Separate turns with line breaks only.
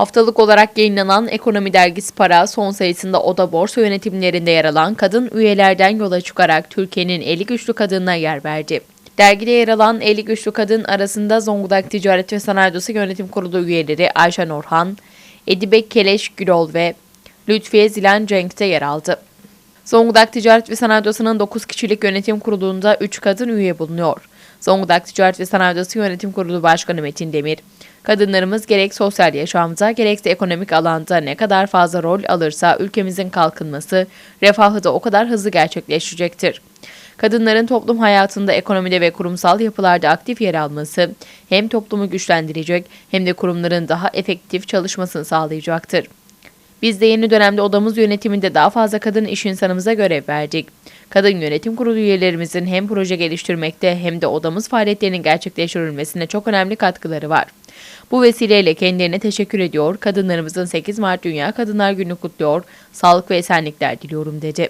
Haftalık olarak yayınlanan Ekonomi Dergisi Para son sayısında Oda Borsa yönetimlerinde yer alan kadın üyelerden yola çıkarak Türkiye'nin 50 güçlü kadınına yer verdi. Dergide yer alan 50 güçlü kadın arasında Zonguldak Ticaret ve Sanayi Odası Yönetim Kurulu üyeleri Ayşen Orhan, Edibek Keleş Gürol ve Lütfiye Zilan Cenk de yer aldı. Zonguldak Ticaret ve Sanayi Odası'nın 9 kişilik yönetim kurulunda 3 kadın üye bulunuyor. Zonguldak Ticaret ve Sanayi Odası Yönetim Kurulu Başkanı Metin Demir, kadınlarımız gerek sosyal yaşamda gerekse ekonomik alanda ne kadar fazla rol alırsa ülkemizin kalkınması, refahı da o kadar hızlı gerçekleşecektir. Kadınların toplum hayatında, ekonomide ve kurumsal yapılarda aktif yer alması hem toplumu güçlendirecek hem de kurumların daha efektif çalışmasını sağlayacaktır. Biz de yeni dönemde odamız yönetiminde daha fazla kadın iş insanımıza görev verdik. Kadın yönetim kurulu üyelerimizin hem proje geliştirmekte hem de odamız faaliyetlerinin gerçekleştirilmesine çok önemli katkıları var. Bu vesileyle kendilerine teşekkür ediyor, kadınlarımızın 8 Mart Dünya Kadınlar Günü kutluyor, sağlık ve esenlikler diliyorum dedi.